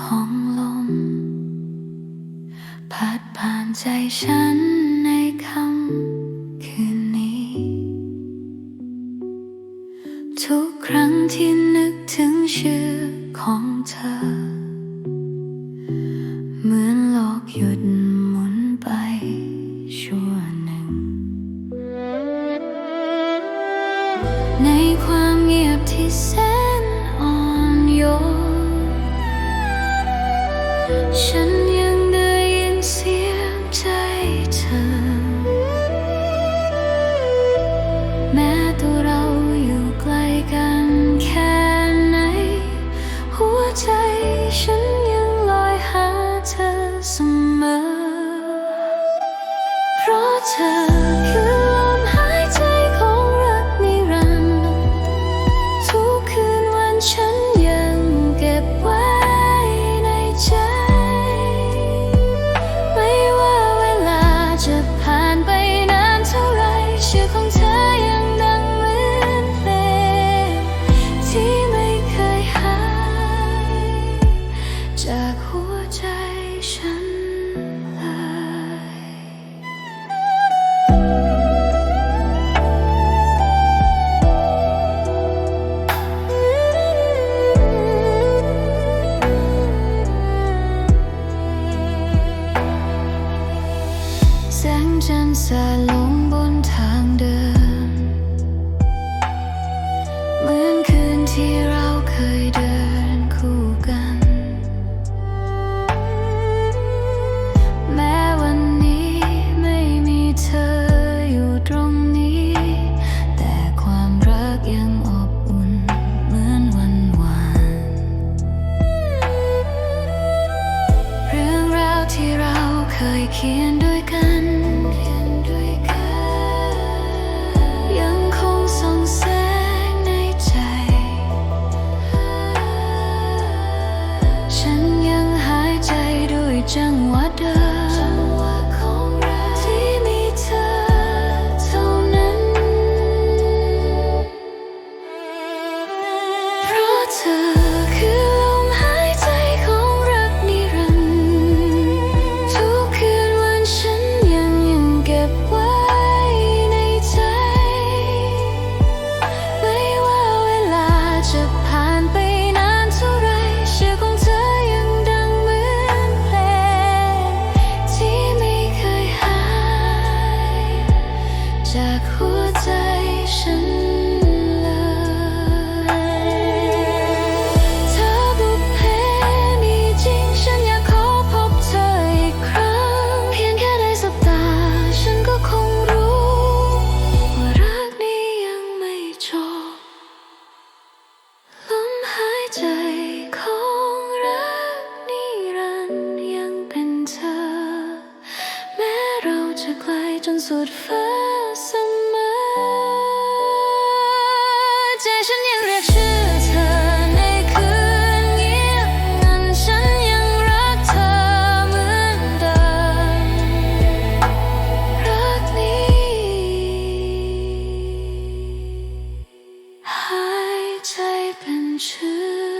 ของลม พัดผ่านใจฉันในคำคืนนี้ ทุกครั้งที่นึกถึงชื่อของเธอ เหมือนโลกหยุดหมุนไปชั่วหนึ่ง ในความเงียบที่แส ฉั แสงจันทร์สาดลงบนทางเดิน เหมือนคืนที่เราเคยเดินคู่กัน แม้วันนี้ไม่มีเธออยู่ตรงนี้ แต่ความรักยังอบอุ่นเหมือนวันวาน เรื่องราวที่เราเคยเขียนด้วยกัน จนสุดฟ้าเสมอใจฉันยังเรียกชื่อเธอในคืนเงียบงันฉันยังรักเธอเหมือนเดิมรักนี้หายใจเป็นชื่อเธอ